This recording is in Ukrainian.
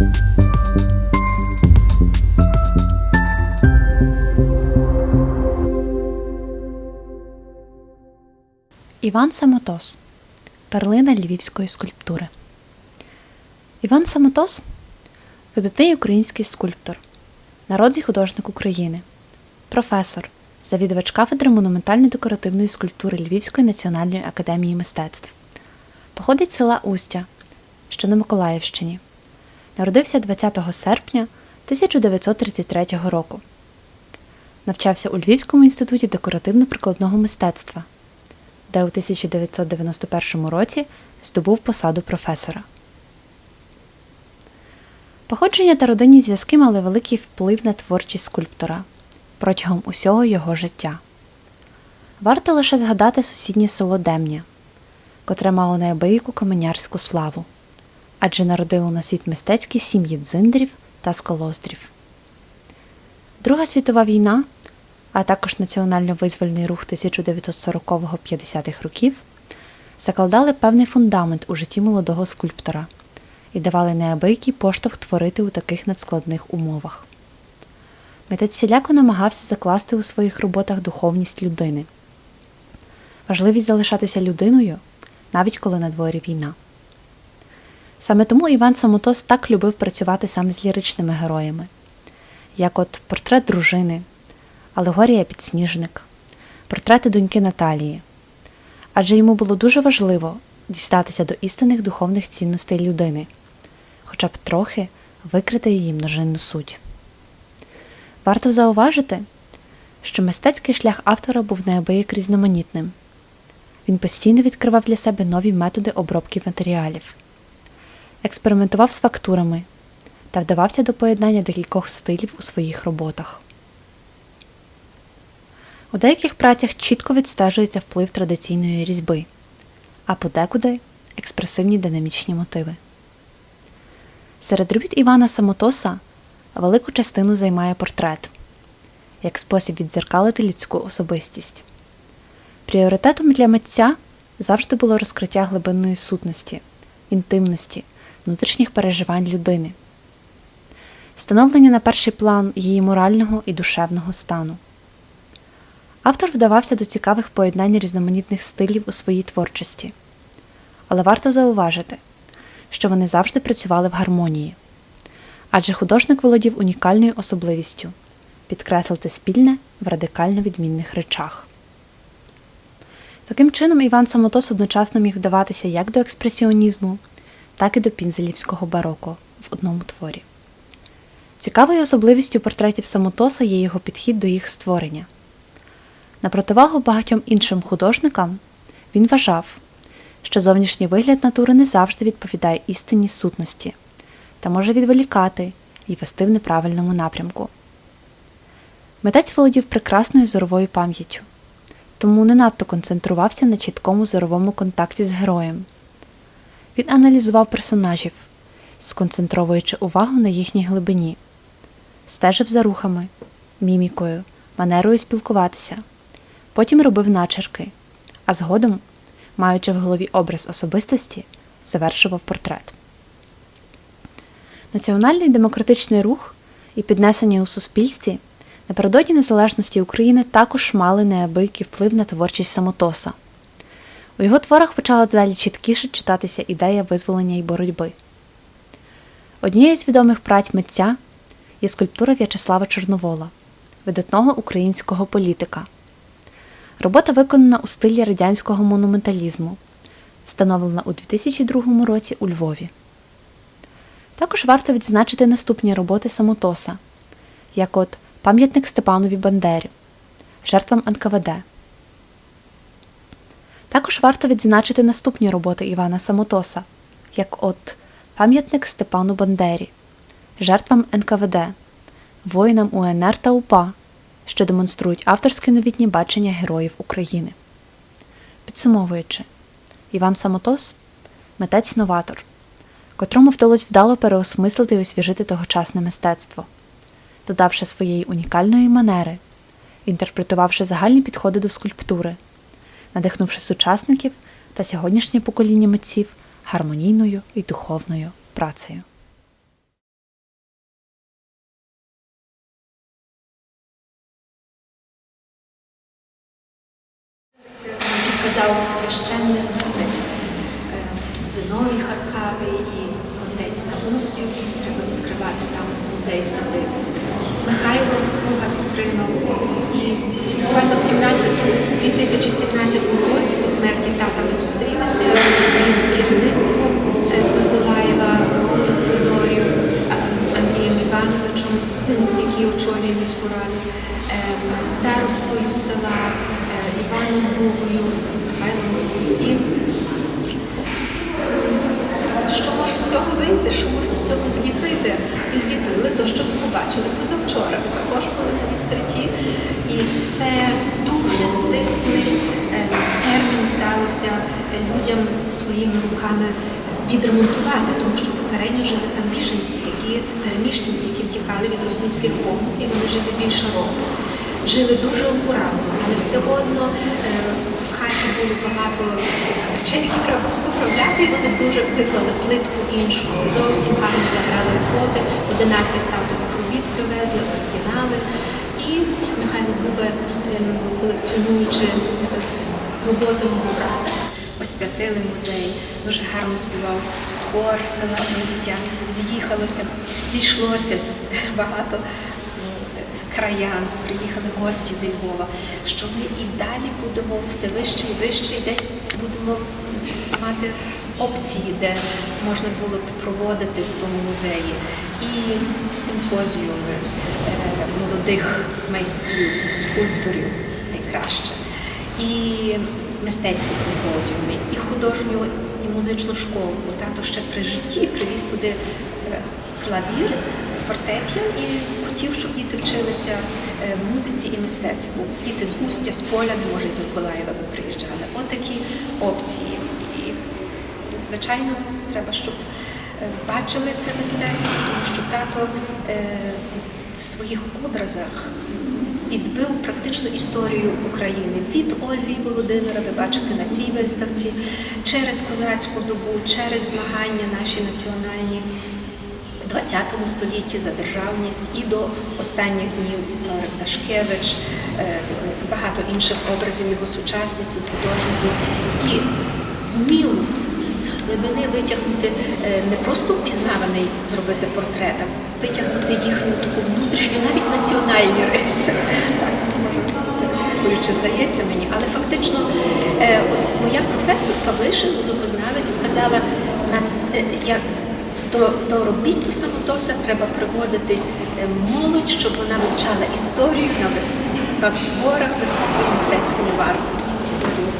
Іван Самотос Перлина львівської скульптури. Іван Самотос видатний український скульптор, народний художник України, професор, завідувач кафедри монументально-декоративної скульптури Львівської національної академії мистецтв. Походить з села Устя, що на Миколаївщині. Народився 20 серпня 1933 року. Навчався у Львівському інституті декоративно-прикладного мистецтва де у 1991 році здобув посаду професора. Походження та родинні зв'язки мали великий вплив на творчість скульптора протягом усього його життя. Варто лише згадати сусіднє село Демня, котре мало неабияку каменярську славу, адже народило на світ мистецькі сім'ї дзиндрів та скалоздрів. Друга світова війна а також національно-визвольний рух 1940-50-х років, закладали певний фундамент у житті молодого скульптора і давали неабиякий поштовх творити у таких надскладних умовах. Митець всіляко намагався закласти у своїх роботах духовність людини, важливість залишатися людиною, навіть коли на дворі війна. Саме тому Іван Самотос так любив працювати саме з ліричними героями, як от портрет дружини, Алегорія Підсніжник, портрети доньки Наталії. Адже йому було дуже важливо дістатися до істинних духовних цінностей людини, хоча б трохи викрити її множинну суть. Варто зауважити, що мистецький шлях автора був неабияк різноманітним. Він постійно відкривав для себе нові методи обробки матеріалів, експериментував з фактурами та вдавався до поєднання декількох стилів у своїх роботах. У деяких працях чітко відстежується вплив традиційної різьби, а подекуди експресивні динамічні мотиви. Серед робіт Івана Самотоса велику частину займає портрет як спосіб відзеркалити людську особистість. Пріоритетом для митця завжди було розкриття глибинної сутності, інтимності, внутрішніх переживань людини, становлення на перший план її морального і душевного стану. Автор вдавався до цікавих поєднань різноманітних стилів у своїй творчості, але варто зауважити, що вони завжди працювали в гармонії, адже художник володів унікальною особливістю підкреслити спільне в радикально відмінних речах. Таким чином, Іван Самотос одночасно міг вдаватися як до експресіонізму, так і до пінзелівського бароко в одному творі. Цікавою особливістю портретів Самотоса є його підхід до їх створення. На противагу багатьом іншим художникам він вважав, що зовнішній вигляд натури не завжди відповідає істинній сутності та може відволікати і вести в неправильному напрямку. Митець володів прекрасною зоровою пам'яттю, тому не надто концентрувався на чіткому зоровому контакті з героєм. Він аналізував персонажів, сконцентровуючи увагу на їхній глибині, стежив за рухами, мімікою, манерою спілкуватися. Потім робив начерки, а згодом, маючи в голові образ особистості, завершував портрет. Національний демократичний рух і піднесення у суспільстві напередодні незалежності України також мали неабиякий вплив на творчість самотоса. У його творах почала далі чіткіше читатися ідея визволення і боротьби. Однією з відомих праць митця є скульптура В'ячеслава Чорновола, видатного українського політика. Робота виконана у стилі радянського монументалізму, встановлена у 2002 році у Львові. Також варто відзначити наступні роботи Самотоса, як от Пам'ятник Степанові Бандері, жертвам НКВД. Також варто відзначити наступні роботи Івана Самотоса, як от Пам'ятник Степану Бандері, жертвам НКВД, воїнам УНР та УПА що демонструють авторське новітнє бачення героїв України. Підсумовуючи, Іван Самотос митець новатор, котрому вдалося вдало переосмислити і освіжити тогочасне мистецтво, додавши своєї унікальної манери, інтерпретувавши загальні підходи до скульптури, надихнувши сучасників та сьогоднішнє покоління митців гармонійною і духовною працею. Підказав священних митців е, Зиновій Харкавий і отець на Устю. Треба відкривати там музей сади. Михайло Бога підтримав. І буквально в 17 2017 році по смерті тата ми зустрілися із керівництвом е, з Миколаєва Федорію Андрієм Івановичем, який очолює міську раду, е, старостою села е, Іваном Богою, Михайлом. І що може з цього вийти, що можна з цього зліпити? І зліпили то, що ви побачили позавчора. Ми також були на відкритті. І це дуже стислий е, термін вдалося людям своїми руками відремонтувати, тому що попередньо жили там біженці, які переміщенці, які втікали від російських окупів, вони жили більше року. Жили дуже акуратно, але все одно е, було багато речей, які треба поправляти, і вони дуже виклали плитку іншу. Це зовсім гарно заграли роботи, 11 татових робіт привезли, оригінали. І Михайло Губе, ем, колекціонуючи е, роботи мого брата, освятили музей, дуже гарно співав хор села Устя, з'їхалося, зійшлося багато краян, приїхали гості зі Львова, що ми і далі будемо все вище і вище, десь будемо мати опції, де можна було б проводити в тому музеї. І симпозіуми е, молодих майстрів, скульпторів найкраще. І мистецькі симпозіуми, і художню і музичну школу. Тато ще при житті привіз туди е, клавір, фортепіан і хотів, щоб діти вчилися е, музиці і мистецтву. Діти з Устя, з Поля, може, з Миколаєва би приїжджали. Отакі опції. І, звичайно, треба, щоб е, бачили це мистецтво, тому що тато е, в своїх образах відбив практично історію України від Ольги Володимира, ви бачите на цій виставці, через козацьку добу, через змагання наші національні. 20 столітті за державність і до останніх днів історик Дашкевич, е, багато інших образів його сучасників, художників. І вмів з глибини витягнути е, не просто впізнаваний зробити портрет, а витягнути їхню таку внутрішню, навіть національні риси. Так, здається мені, але фактично е, моя професорка Вишин, музикознавець, сказала, як до, до робіт самотоса треба приводити е, молодь, щоб вона вивчала історію на, вис... творах високої мистецької вартості історії